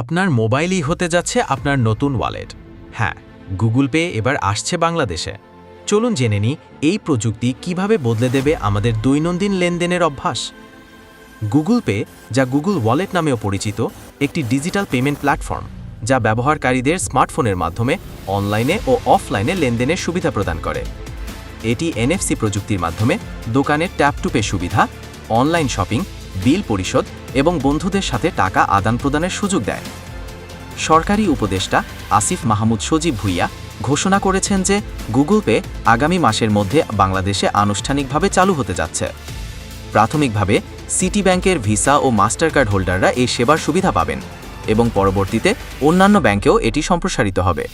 আপনার মোবাইলই হতে যাচ্ছে আপনার নতুন ওয়ালেট। হ্যাঁ গুগল পে এবার আসছে বাংলাদেশে। চলুন জেনে নিই, এই প্রযুক্তি কীভাবে বদলে দেবে আমাদের দৈনন্দিন লেনদেনের অভ্যাস? গুগল পে, যা গুগল ওয়ালেট নামেও পরিচিত, একটি ডিজিটাল পেমেন্ট প্ল্যাটফর্ম, যা ব্যবহারকারীদের স্মার্টফোনের মাধ্যমে অনলাইনে ও অফলাইনে লেনদেনের সুবিধা প্রদান করে। এটি এনএফসি প্রযুক্তির মাধ্যমে দোকানের ট্যাপ টু পে সুবিধা, অনলাইন শপিং বিল পরিশোধ এবং বন্ধুদের সাথে টাকা আদান প্রদানের সুযোগ দেয়। সরকারি উপদেষ্টা আসিফ মাহমুদ সজীব ভুইয়া ঘোষণা করেছেন যে গুগল পে আগামী মাসের মধ্যে বাংলাদেশে আনুষ্ঠানিকভাবে চালু হতে যাচ্ছে। প্রাথমিকভাবে সিটি ব্যাংকের ভিসা ও মাস্টার কার্ড হোল্ডাররা এই সেবার সুবিধা পাবেন এবং পরবর্তীতে অন্যান্য ব্যাংকেও এটি সম্প্রসারিত হবে।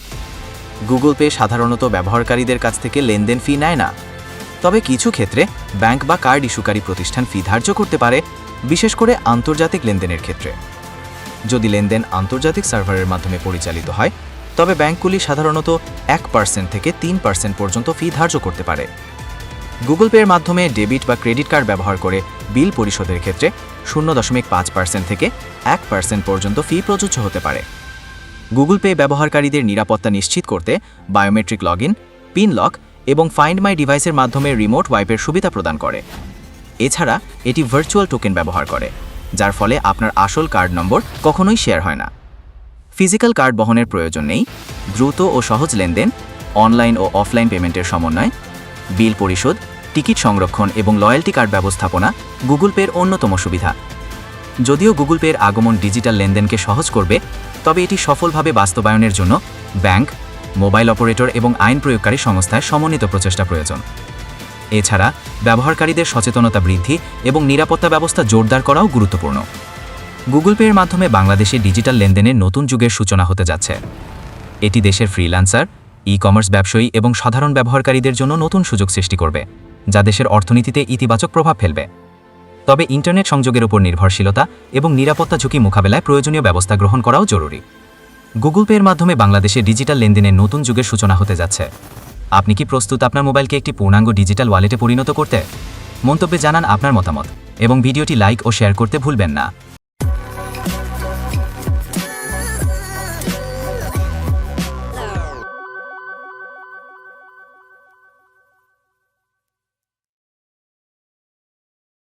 গুগল পে সাধারণত ব্যবহারকারীদের কাছ থেকে লেনদেন ফি নেয় না। তবে কিছু ক্ষেত্রে ব্যাংক বা কার্ড ইস্যুকারী প্রতিষ্ঠান ফি ধার্য করতে পারে বিশেষ করে আন্তর্জাতিক লেনদেনের ক্ষেত্রে। যদি লেনদেন আন্তর্জাতিক সার্ভারের মাধ্যমে পরিচালিত হয়, তবে ব্যাংকগুলি সাধারণত এক পার্সেন্ট থেকে তিন পার্সেন্ট পর্যন্ত ফি ধার্য করতে পারে। গুগল পের মাধ্যমে ডেবিট বা ক্রেডিট কার্ড ব্যবহার করে বিল পরিশোধের ক্ষেত্রে শূন্য দশমিক পাঁচ পার্সেন্ট থেকে এক পার্সেন্ট পর্যন্ত ফি প্রযোজ্য হতে পারে। গুগল পে ব্যবহারকারীদের নিরাপত্তা নিশ্চিত করতে biometric log in, pin lock এবং ফাইন্ড মাই ডিভাইসের মাধ্যমে রিমোট ওয়াইপের সুবিধা প্রদান করে। এছাড়া এটি ভার্চুয়াল টোকেন ব্যবহার করে, যার ফলে আপনার আসল কার্ড নম্বর কখনোই শেয়ার হয় না। ফিজিক্যাল কার্ড বহনের প্রয়োজন নেই, দ্রুত ও সহজ লেনদেন অনলাইন ও অফলাইন পেমেন্টের সমন্বয়, বিল পরিশোধ, টিকিট সংরক্ষণ এবং লয়্যালটি কার্ড ব্যবস্থাপনা গুগল পের অন্যতম সুবিধা। যদিও গুগল পের আগমন ডিজিটাল লেনদেনকে সহজ করবে, তবে এটি সফলভাবে বাস্তবায়নের জন্য ব্যাংক মোবাইল অপারেটর এবং আইন প্রয়োগকারী সংস্থায় সমন্বিত প্রচেষ্টা প্রয়োজন। এছাড়া ব্যবহারকারীদের সচেতনতা বৃদ্ধি এবং নিরাপত্তা ব্যবস্থা জোরদার করাও গুরুত্বপূর্ণ। গুগল পের মাধ্যমে বাংলাদেশে ডিজিটাল লেনদেনের নতুন যুগের সূচনা হতে যাচ্ছে। এটি দেশের ফ্রিল্যান্সার ই কমার্স ব্যবসায়ী এবং সাধারণ ব্যবহারকারীদের জন্য নতুন সুযোগ সৃষ্টি করবে, যা দেশের অর্থনীতিতে ইতিবাচক প্রভাব ফেলবে। তবে ইন্টারনেট সংযোগের উপর নির্ভরশীলতা এবং নিরাপত্তা ঝুঁকি মোকাবেলায় প্রয়োজনীয় ব্যবস্থা গ্রহণ করাও জরুরি। গুগল পের মাধ্যমে বাংলাদেশে ডিজিটাল লেনদেনের নতুন যুগের সূচনা হতে যাচ্ছে। আপনি কি প্রস্তুত আপনার মোবাইলকে একটি পূর্ণাঙ্গ ডিজিটাল ওয়ালেটে পরিণত করতে? মন্তব্যে জানান আপনার মতামত এবং ভিডিওটি লাইক ও শেয়ার করতে ভুলবেন না।